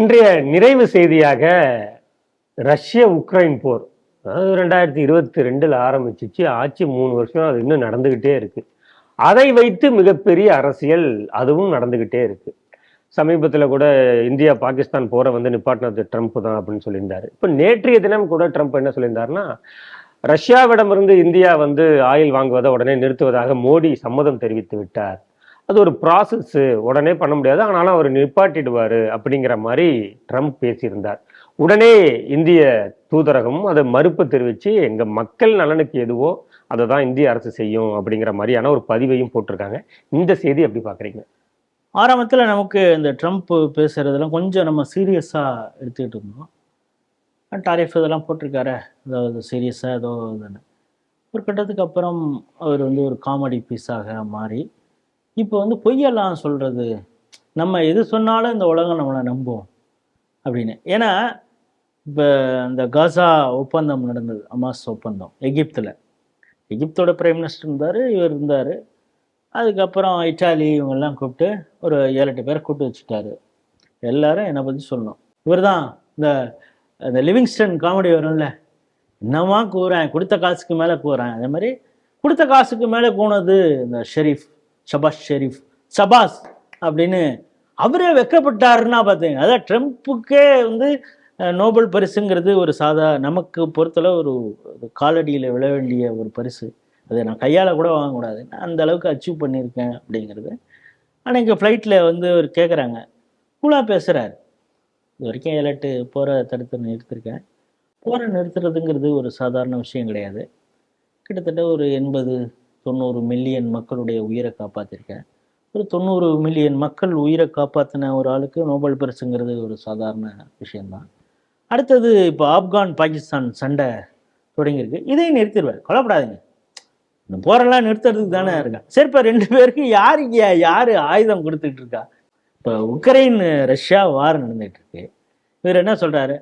இன்றைய நிறைவு செய்தியாக ரஷ்ய உக்ரைன் போர். அதாவது ரெண்டாயிரத்தி இருபத்தி ரெண்டில் ஆரம்பிச்சிச்சு. ஆட்சி மூணு வருஷம் அது இன்னும் நடந்துக்கிட்டே இருக்கு. அதை வைத்து மிகப்பெரிய அரசியல் அதுவும் நடந்துக்கிட்டே இருக்கு. சமீபத்தில் கூட இந்தியா பாகிஸ்தான் போரை வந்து நிப்பாட்டினது ட்ரம்ப் தான் அப்படின்னு சொல்லியிருந்தார். இப்போ நேற்றைய தினம் கூட ட்ரம்ப் என்ன சொல்லியிருந்தாருன்னா ரஷ்யாவிடமிருந்து இந்தியா வந்து ஆயில் வாங்குவதை உடனே நிறுத்துவதாக மோடி சம்மதம் தெரிவித்து விட்டார். அது ஒரு ப்ராசஸ்ஸு உடனே பண்ண முடியாது. ஆனாலும் அவர் நிப்பாட்டிடுவார் அப்படிங்கிற மாதிரி ட்ரம்ப் பேசியிருந்தார். உடனே இந்திய தூதரகமும் அதை மறுப்பு தெரிவித்து எங்கள் மக்கள் நலனுக்கு எதுவோ அதை தான் இந்திய அரசு செய்யும் அப்படிங்கிற மாதிரியான ஒரு பதிவையும் போட்டிருக்காங்க. இந்த செய்தி எப்படி பார்க்குறீங்க? ஆரம்பத்தில் நமக்கு இந்த ட்ரம்ப் பேசுகிறதெல்லாம் கொஞ்சம் நம்ம சீரியஸாக எடுத்துக்கிட்டு இருந்தோம். டாரிஃப் இதெல்லாம் போட்டிருக்காரு. அதாவது சீரியஸாக ஏதோ இதுன்னு ஒரு கட்டத்துக்கு அப்புறம் அவர் வந்து ஒரு காமெடி பீஸாக மாறி இப்போ வந்து பொய்யெல்லாம் சொல்கிறது நம்ம எது சொன்னாலும் இந்த உலகம் நம்மளை நம்பும் அப்படின்னு. ஏன்னா இப்போ இந்த காசா ஒப்பந்தம் நடந்தது அமாஸ் ஒப்பந்தம் எகிப்தில். எகிப்தோட பிரைம் மினிஸ்டர் இருந்தார் இவர் இருந்தார். அதுக்கப்புறம் இட்டாலி இவங்கெல்லாம் கூப்பிட்டு ஒரு ஏழு எட்டு பேரை கூப்பிட்டு வச்சுட்டாரு. எல்லாரும் என்னை பற்றி சொல்லணும். இவர் தான் இந்த இந்த லிவிங்ஸ்டன் காமெடி வரும்ல என்னமா கூறேன் கொடுத்த காசுக்கு மேலே கூறேன் அதே மாதிரி கொடுத்த காசுக்கு மேலே போனது இந்த ஷெரீஃப். ஷபாஸ் ஷெரீஃப் சபாஸ் அப்படின்னு அவரே வெக்கப்பட்டாருன்னா பார்த்தீங்க அதான் ட்ரம்ப்புக்கே வந்து நோபல் பரிசுங்கிறது ஒரு சாதா நமக்கு பொறுத்தளவு ஒரு காலடியில் விழ வேண்டிய ஒரு பரிசு. அதை நான் கையால் கூட வாங்கக்கூடாது நான் அந்த அளவுக்கு அச்சீவ் பண்ணியிருக்கேன் அப்படிங்கிறது. ஆனால் இங்கே ஃப்ளைட்டில் வந்து அவர் கேட்குறாங்க கூலாக பேசுகிறார் இது வரைக்கும் ஏழு போகிற தடுத்து நிறுத்திருக்கேன் போகிற நிறுத்துறதுங்கிறது ஒரு சாதாரண விஷயம் கிடையாது. கிட்டத்தட்ட ஒரு எண்பது தொண்ணூறு மில்லியன் மக்களுடைய உயிரை காப்பாற்றிருக்கேன் ஒரு தொண்ணூறு மில்லியன் மக்கள் உயிரை காப்பாற்றின ஒரு ஆளுக்கு நோபல் பரிசுங்கிறது ஒரு சாதாரண விஷயம்தான். அடுத்தது இப்போ ஆப்கான் பாகிஸ்தான் சண்டை தொடங்கியிருக்கு. இதையும் நிறுத்திடுவார். கொலப்படாதீங்க இந்த போரெல்லாம் நிறுத்துறதுக்கு தானே இருக்கான் சரி இப்போ ரெண்டு பேருக்கு யாருக்கு யார் ஆயுதம் கொடுத்துட்டு இருக்கா? இப்போ உக்ரைன் ரஷ்யா வார் நடந்துட்டு இருக்கு இவர் என்ன சொல்றாரு?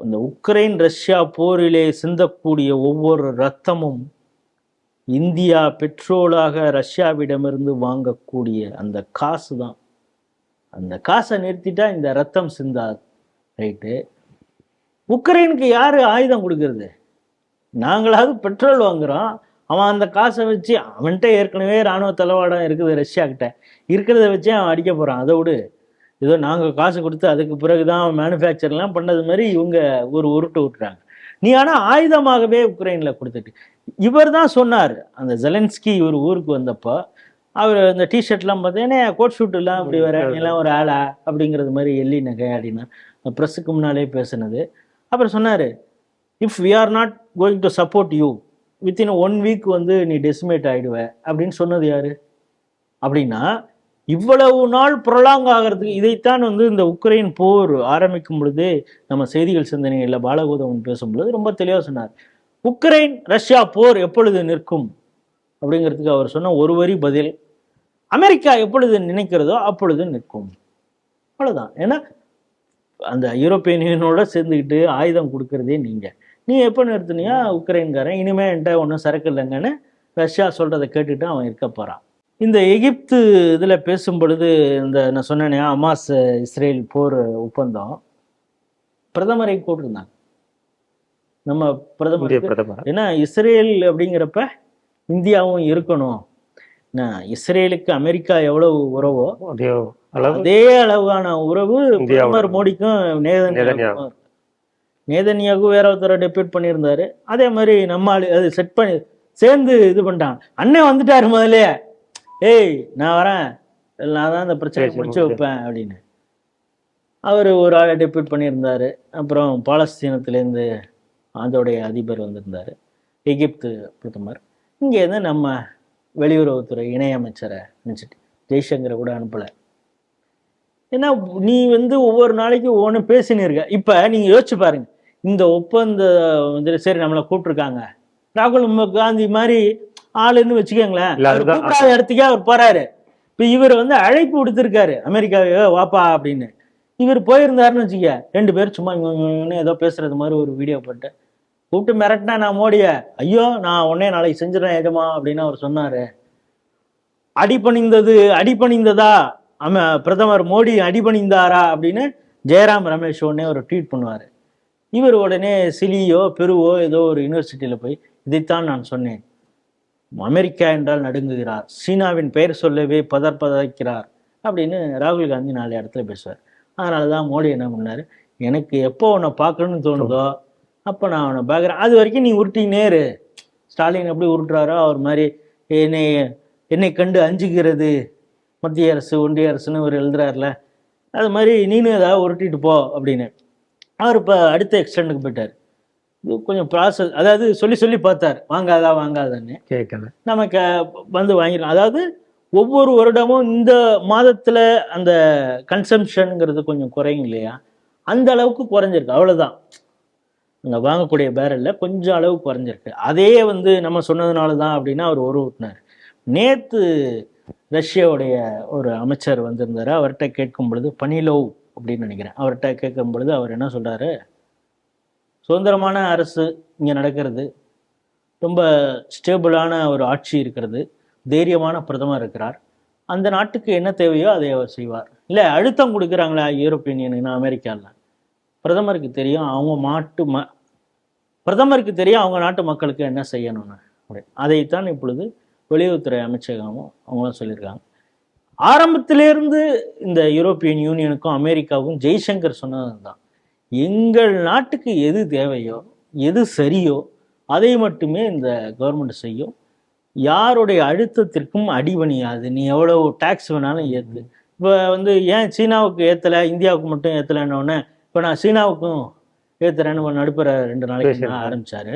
இந்த உக்ரைன் ரஷ்யா போரிலே சிந்தக்கூடிய ஒவ்வொரு ரத்தமும் இந்தியா பெட்ரோலாக ரஷ்யாவிடமிருந்து வாங்கக்கூடிய அந்த காசு தான். அந்த காசை நிறுத்திட்டா இந்த ரத்தம் சிந்தாது ரைட்டு. உக்ரைனுக்கு யார் ஆயுதம் கொடுக்கறது? நாங்களாவது பெட்ரோல் வாங்குகிறோம் அவன் அந்த காசை வச்சு அவன்கிட்ட ஏற்கனவே இராணுவ தளவாடம் இருக்குது ரஷ்யா கிட்ட. இருக்கிறத வச்சே அவன் அடிக்க போகிறான் அதை விடு. ஏதோ நாங்கள் காசு கொடுத்து அதுக்கு பிறகு தான் அவன் மேனுஃபேக்சர்லாம் பண்ணது மாதிரி இவங்க ஒரு உருட்டு விட்டுறாங்க. நீ ஆனால் ஆயுதமாகவே உக்ரைனில் கொடுத்துட்டு. இவர் தான் சொன்னார். அந்த ஜெலன்ஸ்கி இவர் ஊருக்கு வந்தப்போ அவர் இந்த டிஷர்ட்லாம் பார்த்தீங்கன்னா கோட் ஷூட்டுலாம் இப்படி வர எல்லாம் ஒரு ஆளா? அப்படிங்கிறது மாதிரி எள்ளி நகை அப்படின்னா ப்ரெஸ்ஸுக்கு முன்னாலே பேசினது. அப்புறம் சொன்னார் if we are not going to support you within one week வந்து நீ டெசிமேட் ஆகிடுவ அப்படின்னு சொன்னது யாரு? அப்படின்னா இவ்வளவு நாள் புரலாங் ஆகிறதுக்கு இதைத்தான் வந்து இந்த உக்ரைன் போர் ஆரம்பிக்கும் பொழுது நம்ம செய்திகள் சிந்தனைகளில் பாலகோதவன் பேசும்பொழுது ரொம்ப தெளிவாக சொன்னார். உக்ரைன் ரஷ்யா போர் எப்பொழுது நிற்கும்? அப்படிங்கிறதுக்கு அவர் சொன்ன ஒரு வரி பதில் அமெரிக்கா எப்பொழுது நினைக்கிறதோ அப்பொழுது நிற்கும். அவ்வளோதான் ஏன்னா அந்த யூரோப்பியன் யூனியனோட சேர்ந்துக்கிட்டு ஆயுதம் கொடுக்கறதே நீங்கள் நீ எப்போ நிறுத்தினியா உக்ரைன்காரன் இனிமே என்கிட்ட ஒன்றும் சரக்கு இல்லைங்கன்னு ரஷ்யா சொல்கிறத கேட்டுட்டு அவன் இருக்க போகிறான் இந்த எகிப்து இதில் பேசும் பொழுது இந்த நான் சொன்னேனே அமாஸ் இஸ்ரேல் போர் ஒப்பந்தம் பிரதமரை கூட்டிருந்தாங்க நம்ம பிரதமர். ஏன்னா இஸ்ரேல் அப்படிங்கிறப்ப இந்தியாவும் இருக்கணும். இஸ்ரேலுக்கு அமெரிக்கா எவ்வளவு உறவோ அதே அளவு அதே அளவான உறவு. பிரதமர் மோடிக்கும் நேதன்யாகு. வேற ஒருத்தரை டெபியூட் பண்ணியிருந்தாரு. அதே மாதிரி நம்ம அது செட் பண்ணி சேர்ந்து இது பண்ணிட்டான். அண்ணன் வந்துட்டாரு முதல்ல. ஏய் நான் வரேன். நான் தான் இந்த பிரச்சனை பேசி முடிச்சு முடிச்சு. வைப்பேன் அப்படின்னு. அவர் ஒரு ஆளை டெபியூட் பண்ணியிருந்தாரு. அப்புறம் பாலஸ்தீனத்திலேருந்து அதோடைய அதிபர் வந்திருந்தாரு. எகிப்து பிரதமர். இங்கேருந்து நம்ம வெளியுறவுத்துறை இணையமைச்சரை அனுப்பிச்சிட்டு ஜெய்சங்கரை கூட அனுப்பலை. ஏன்னா நீ வந்து ஒவ்வொரு நாளைக்கு ஒவ்வொன்று பேசினு இருக்க இப்போ நீங்கள் யோசிச்சு பாருங்க. இந்த ஒப்பந்த வந்து சரி நம்மளை கூப்பிட்டுருக்காங்க. ராகுல் காந்தி மாதிரி ஆளுன்னு வச்சுக்கோங்களேன். கூப்பிடாத இடத்துக்கே அவர் போறாரு. இப்போ இவர் வந்து அழைப்பு விடுத்திருக்காரு. அமெரிக்காவே "ஏ, வாப்பா அப்படின்னு. இவர் போயிருந்தாருன்னு வச்சுக்க ரெண்டு பேரும் சும்மா இங்க ஏதோ பேசுறது மாதிரி ஒரு வீடியோ போட்டு கூப்பிட்டு மிரட்டினா நான் மோடிய ஐயோ நான் உடனே நாளைக்கு செஞ்சிடறேன் எஜமா அப்படின்னு அவர் சொன்னாரு. அடிபணிந்தது அடிபணிந்ததா அம பிரதமர் மோடி அடிபணிந்தாரா அப்படின்னு ஜெயராம் ரமேஷ் உடனே ஒரு ட்வீட் பண்ணுவார். இவர் உடனே சிலியோ பெருவோ ஏதோ ஒரு யூனிவர்சிட்டியில் போய் இதைத்தான் நான் சொன்னேன். அமெரிக்கா என்றால் நடுங்குகிறார். சீனாவின் பெயர் சொல்லவே பதற்பதற்கிறார் அப்படின்னு ராகுல் காந்தி நாலு இடத்துல பேசுவார். அதனால தான் மோடி என்ன பண்ணாரு? எனக்கு எப்போ உன்னை பார்க்கணும்னு தோணுதோ அப்போ நான் அவனை பார்க்குறேன். அது வரைக்கும் நீ உருட்டினே இரு. ஸ்டாலின் எப்படி உருட்டுறாரோ அவர் மாதிரி என்னை என்னை கண்டு அஞ்சுகிறது. மத்திய அரசு ஒன்றிய அரசுன்னு அவர் எழுதுறாருல. அது மாதிரி நீனும் ஏதாவது உருட்டிட்டு போ அப்படின்னு. அவர் இப்போ அடுத்த எக்ஸ்டெண்டுக்கு போயிட்டார். இது கொஞ்சம் ப்ராசஸ் அதாவது சொல்லி சொல்லி பார்த்தார். வாங்காதா வாங்காதான்னு. கேட்கல. நமக்கு வந்து வாங்கிடலாம். அதாவது ஒவ்வொரு வருடமும் இந்த மாதத்தில் அந்த கன்சம்ஷனுங்கிறது கொஞ்சம் குறையும் இல்லையா? அந்த அளவுக்கு குறைஞ்சிருக்கு. அவ்வளோதான் அங்கே வாங்கக்கூடிய பேரலில் கொஞ்சம் அளவு குறைஞ்சிருக்கு. அதே வந்து நம்ம சொன்னதுனால தான் அப்படின்னா அவர் ஒரு ஊட்டினார். நேற்று ரஷ்யாவுடைய ஒரு அமைச்சர் வந்திருந்தார். அவர்கிட்ட கேட்கும் பொழுது பனிலோவ் அப்படின்னு நினைக்கிறேன். அவர்கிட்ட கேட்கும் பொழுது அவர் என்ன சொல்கிறாரு சுதந்திரமான அரசு இங்கே நடக்கிறது. ரொம்ப ஸ்டேபிளான ஒரு ஆட்சி இருக்கிறது. தைரியமான பிரதமர் இருக்கிறார். அந்த நாட்டுக்கு என்ன தேவையோ அதை அவர் செய்வார். இல்லை அழுத்தம் கொடுக்குறாங்களா யூரோப்பியன் யூனியன் அமெரிக்காவில் பிரதமருக்கு தெரியும் அவங்க மாட்டு ம பிரதமருக்கு தெரியும் அவங்க நாட்டு மக்களுக்கு என்ன செய்யணும்னு. அப்படி. அதைத்தான் இப்பொழுது வெளியுறவுத்துறை அமைச்சகமும் அவங்களும் சொல்லியிருக்காங்க. ஆரம்பத்திலேருந்து இந்த யூரோப்பியன் யூனியனுக்கும் அமெரிக்காவுக்கும் ஜெய்சங்கர் சொன்னது தான் எங்கள் நாட்டுக்கு எது தேவையோ எது சரியோ அதை மட்டுமே இந்த கவர்மெண்ட் செய்யும். யாருடைய அழுத்தத்திற்கும் அடிபணியாது நீ எவ்வளவு டேக்ஸ் வேணாலும் ஏற்று இப்போ வந்து ஏன் சீனாவுக்கு ஏற்றலை இந்தியாவுக்கு மட்டும் ஏற்றலைன்னொடனே இப்போ நான் சீனாவுக்கும் ஏற்றுறேன்னு நடுப்புற ரெண்டு நாளைக்கு ஆரம்பிச்சாரு.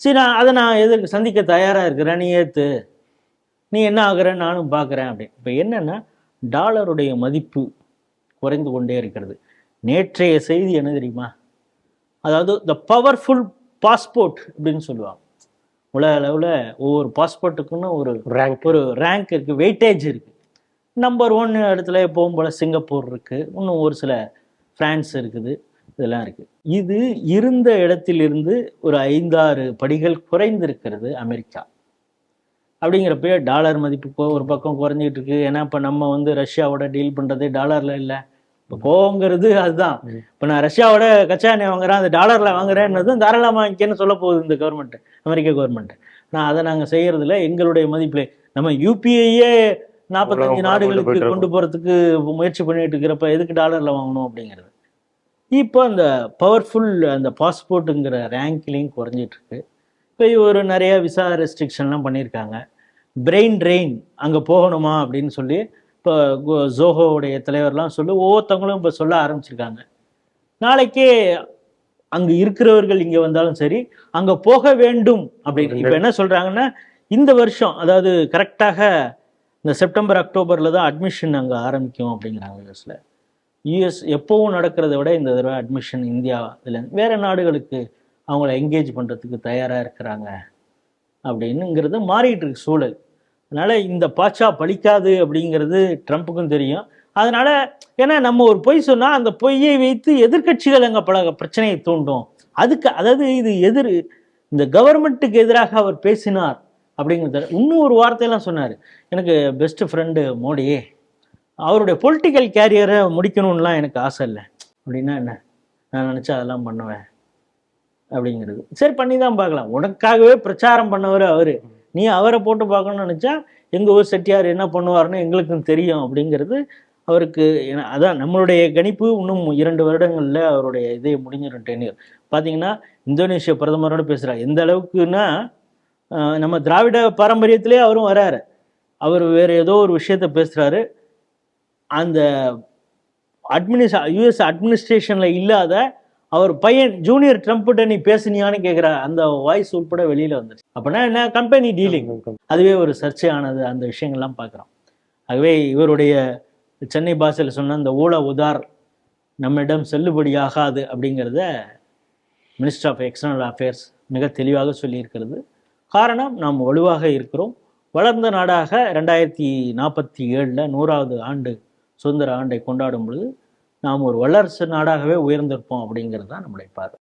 சீனா அதை நான் எதிர்க்கு சந்திக்க தயாராக இருக்கிறேன். நீ ஏற்று நீ என்ன ஆகுற? நானும் பார்க்குறேன் அப்படி இப்போ என்னன்னா டாலருடைய மதிப்பு குறைந்து கொண்டே இருக்கிறது. நேற்றைய செய்தி என்ன தெரியுமா? அதாவது த பவர்ஃபுல் பாஸ்போர்ட் அப்படின்னு சொல்லுவாங்க. உலக அளவில் ஒவ்வொரு பாஸ்போர்ட்டுக்குன்னு ஒரு ரேங்க் ஒரு ரேங்க் இருக்குது வெயிட்டேஜ் இருக்குது நம்பர் ஒன் இடத்துல எப்பவும் போல் சிங்கப்பூர் இருக்குது இன்னும் ஒரு சில ஃப்ரான்ஸ் இருக்குது இதெல்லாம் இருக்குது இது இருந்த இடத்திலிருந்து ஒரு ஐந்தாறு படிகள் குறைந்திருக்கிறது அமெரிக்கா. அப்படிங்கிறப்ப டாலர் மதிப்பு ஒரு பக்கம் குறைஞ்சிட்டு இருக்கு. ஏன்னா இப்போ நம்ம வந்து ரஷ்யாவோட டீல் பண்ணுறது டாலரில் இல்லை. இப்போ கோவங்கிறது அதுதான். இப்போ நான் ரஷ்யாவோட கச்சா எண்ணெய் வாங்குறேன் அந்த டாலரில் வாங்குறேன்னதும் தாராளமாக வாங்கிக்கன்னு சொல்ல போகுது இந்த கவர்மெண்ட் அமெரிக்க கவர்மெண்ட் நான் அதை நாங்கள் செய்யறதில்ல. எங்களுடைய மதிப்பில் நம்ம யூபிஐயே நாற்பத்தஞ்சு நாடுகளுக்கு கொண்டு போகிறதுக்கு முயற்சி பண்ணிட்டு இருக்கிறப்ப எதுக்கு டாலரில் வாங்கணும் அப்படிங்கிறது. இப்போ அந்த பவர்ஃபுல் அந்த பாஸ்போர்ட்டுங்கிற ரேங்க்லேயும் குறைஞ்சிட்டு இருக்கு இப்போ ஒரு நிறைய விசா ரெஸ்ட்ரிக்ஷன்லாம் பண்ணியிருக்காங்க. பிரெயின் ட்ரெயின் அங்கே போகணுமா அப்படின்னு சொல்லி இப்போ ஜோஹோவுடைய தலைவர்லாம் சொல்லி ஒவ்வொருத்தவங்களும் இப்போ சொல்ல ஆரம்பிச்சிருக்காங்க. நாளைக்கே அங்கு இருக்கிறவர்கள் இங்கே வந்தாலும் சரி அங்கே போக வேண்டும் அப்படின்னு இப்போ என்ன சொல்கிறாங்கன்னா இந்த வருஷம் அதாவது கரெக்டாக இந்த செப்டம்பர் அக்டோபரில் தான் அட்மிஷன் அங்கே ஆரம்பிக்கும் அப்படிங்கிறாங்க யூஎஸில் யூஎஸ் எப்போவும் நடக்கிறத விட இந்த தடவை அட்மிஷன் இந்தியா இதில் வேறு நாடுகளுக்கு அவங்கள என்கேஜ் பண்ணுறதுக்கு தயாராக இருக்கிறாங்க அப்படின்னுங்கிறது மாறிட்டு இருக்கு சூழல். அதனால் இந்த பாட்சா பலிக்காது அப்படிங்கிறது ட்ரம்ப்புக்கும் தெரியும். அதனால் ஏன்னா நம்ம ஒரு பொய் சொன்னால் அந்த பொய்யை வைத்து எதிர்க்கட்சிகள் அங்கே பல பிரச்சனையை தூண்டும். அதுக்கு அதாவது இது எதிர் இந்த கவர்மெண்ட்டுக்கு எதிராக அவர் பேசினார் அப்படிங்கிறது இன்னும் ஒரு வார்த்தையெல்லாம் சொன்னார். எனக்கு பெஸ்ட் ஃப்ரெண்டு மோடி அவருடைய பொலிட்டிக்கல் கேரியரை முடிக்கணும்லாம் எனக்கு ஆசை இல்லை. அப்படின்னா என்ன? நான் நினச்சா அதெல்லாம் பண்ணுவேன் அப்படிங்கிறது. சரி பண்ணி தான் பார்க்கலாம். உனக்காகவே பிரச்சாரம் பண்ணவர் அவர். நீ அவரை போட்டு பார்க்கணும்னு நினச்சா எங்கள் ஊர் செட்டியார் என்ன பண்ணுவார்னு எங்களுக்கும் தெரியும் அப்படிங்கிறது அவருக்கு ஏன்னா- அதான் நம்மளுடைய கணிப்பு இன்னும் இரண்டு வருடங்களில் அவருடைய இதே முடிஞ்சிடும் டென்யூர் பார்த்தீங்கன்னா இந்தோனேஷிய பிரதமரோட பேசுகிறார் எந்த அளவுக்குன்னா நம்ம திராவிட பாரம்பரியத்திலே அவரும் வராரு. அவர் வேறு ஏதோ ஒரு விஷயத்த பேசுகிறாரு அந்த அட்மினிஸ் யூஎஸ் அட்மினிஸ்ட்ரேஷனில் இல்லாத அவர் பையன் ஜூனியர் ட்ரம்ப்கிட்ட நீ பேசுனியான்னு கேட்குற அந்த வாய்ஸ் உட்பட வெளியில் வந்துருச்சு. அப்படின்னா என்ன? கம்பெனி டீலிங் அதுவே ஒரு சர்ச்சையானது அந்த விஷயங்கள்லாம் பார்க்குறோம். ஆகவே இவருடைய சென்னை பாஷையில் சொன்ன அந்த ஊழ உதார் நம்மிடம் செல்லுபடியாகாது அப்படிங்கிறத மினிஸ்டர் ஆஃப் எக்ஸ்டர்னல் அஃபேர்ஸ் மிக தெளிவாக சொல்லியிருக்கிறது. காரணம் நாம் வலுவாக இருக்கிறோம். வளர்ந்த நாடாக ரெண்டாயிரத்தி நாற்பத்தி ஏழில் நூறாவது ஆண்டு சுதந்திர ஆண்டை கொண்டாடும் பொழுது நாம் ஒரு வல்லரசு நாடாகவே உயர்ந்திருப்போம் அப்படிங்கிறது தான் நம்முடைய பார்வை.